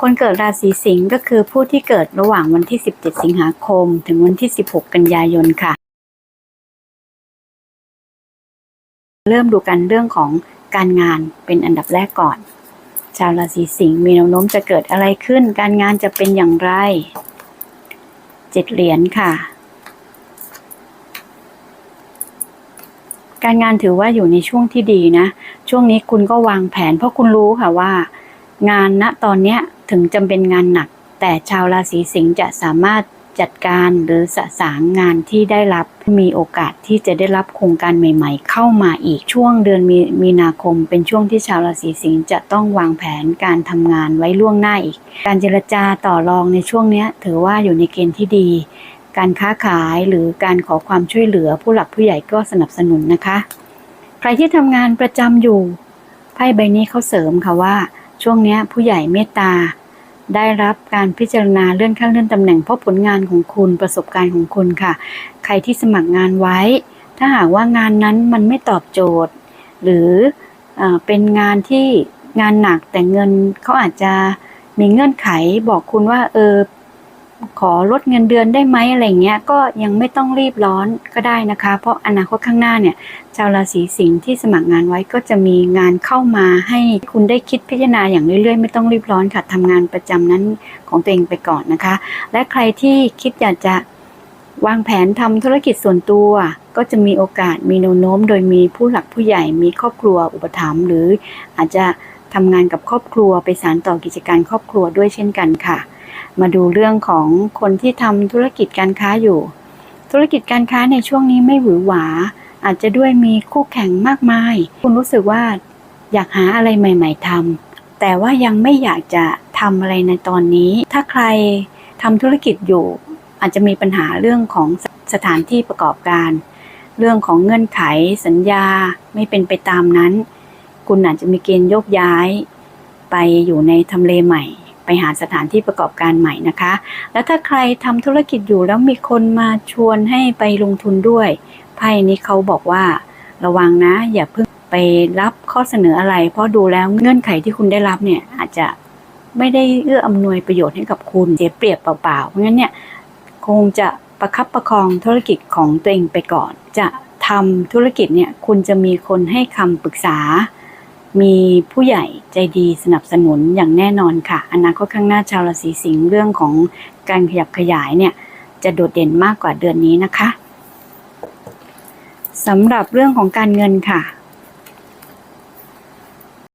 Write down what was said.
คนเกิดราศีสิงห์ก็คือผู้ที่เกิดระหว่างวันที่ 17 สิงหาคม ถึงวันที่ 16 กันยายนค่ะ เริ่มดูกันเรื่องของการงานเป็นอันดับแรกก่อน ชาวราศีสิงห์มีแนวโน้มจะเกิดอะไรขึ้น การงานจะเป็นอย่างไรเจ็ดเหรียญค่ะ การงานถือว่าอยู่ในช่วงที่ดีนะ ช่วงนี้คุณก็วางแผนเพราะคุณรู้ค่ะว่า งานณตอนเนี้ย ถึงจำเป็นงานหนัก แต่ชาวราศีสิงห์จะสามารถจัดการหรือสะสางงานที่ได้รับมีโอกาสที่จะได้รับโครงการใหม่ ๆ เข้ามาอีกช่วงเดือนมีมีนาคม เป็นช่วงที่ชาวราศีสิงห์จะต้องวางแผนการทำงานไว้ล่วงหน้าอีก การเจรจาต่อรองในช่วงนี้ถือว่าอยู่ในเกณฑ์ที่ดี การค้าขายหรือการขอความช่วยเหลือผู้หลักผู้ใหญ่ก็สนับสนุนนะคะ ใครที่ทำงานประจำอยู่ไพ่ใบนี้เขาเสริมค่ะว่า ช่วงนี้ผู้ใหญ่เมตตา ได้รับการพิจารณาเลื่อนขั้นเลื่อนตำแหน่งเพราะผลงานของคุณประสบการณ์ของคุณค่ะ ใครที่สมัครงานไว้ ถ้าหากว่างานนั้นมันไม่ตอบโจทย์ หรือเออเป็นงานที่งานหนักแต่เงินเขาอาจจะมีเงื่อนไขบอกคุณว่าเออ ขอลดเงินเดือนได้ไหมอะไรเงี้ยก็ยังไม่ต้องรีบร้อนก็ได้นะคะ เพราะอนาคตข้างหน้าเนี่ยชาวราศีสิงห์ที่สมัครงานไว้ก็จะมีงานเข้ามาให้คุณได้คิดพิจารณาอย่างเรื่อยๆ ไม่ต้องรีบร้อนค่ะทำงานประจำนั้นของตัวเองไปก่อนนะคะ และใครที่คิดอยากจะวางแผนทำธุรกิจส่วนตัว ก็จะมีโอกาสมีแนวโน้ม โดยมีผู้หลักผู้ใหญ่มีครอบครัวอุปถัมภ์หรืออาจจะ ทำงานกับครอบครัวไปสานต่อกิจการครอบครัวด้วยเช่นกันค่ะ มาดูเรื่องของคนที่ทำธุรกิจการค้าอยู่ ธุรกิจการค้าในช่วงนี้ไม่หวือหวา อาจจะด้วยมีคู่แข่งมากมาย คุณรู้สึกว่าอยากหาอะไรใหม่ ๆทำแต่ว่ายังไม่อยากจะทำอะไรในตอนนี้ ถ้าใครทำธุรกิจอยู่ อาจจะมีปัญหาเรื่องของสสถานที่ประกอบการ เรื่องของเงื่อนไขสัญญาไม่เป็นไปตามนั้น คุณอาจจะมีเกณฑ์โยกย้าย ไปอยู่ในทำเลใหม่ ไปหาสถานที่ประกอบการใหม่นะคะ แล้วถ้าใครทำธุรกิจอยู่แล้วมีคนมาชวนให้ไปลงทุนด้วยไพ่นี้เขาบอกว่า ระวังนะ อย่าเพิ่งไปรับข้อเสนออะไร เพราะดูแล้วเงื่อนไขที่คุณได้รับเนี่ยอาจจะไม่ได้เอื้ออำนวยประโยชน์ให้กับคุณเสียเปรียบเปล่าๆ เพราะงั้นเนี่ยคงจะประคับประคองธุรกิจของตัวเองไปก่อน จะทำธุรกิจเนี่ยคุณจะมีคนให้คำปรึกษา มีผู้ใหญ่ใจดีสนับสนุนอย่างแน่นอนค่ะ อนาคตข้างหน้าชาวราศีสิงห์เรื่องของการขยับขยายเนี่ยจะโดดเด่นมากกว่าเดือนนี้นะคะสำหรับเรื่องของการเงินค่ะ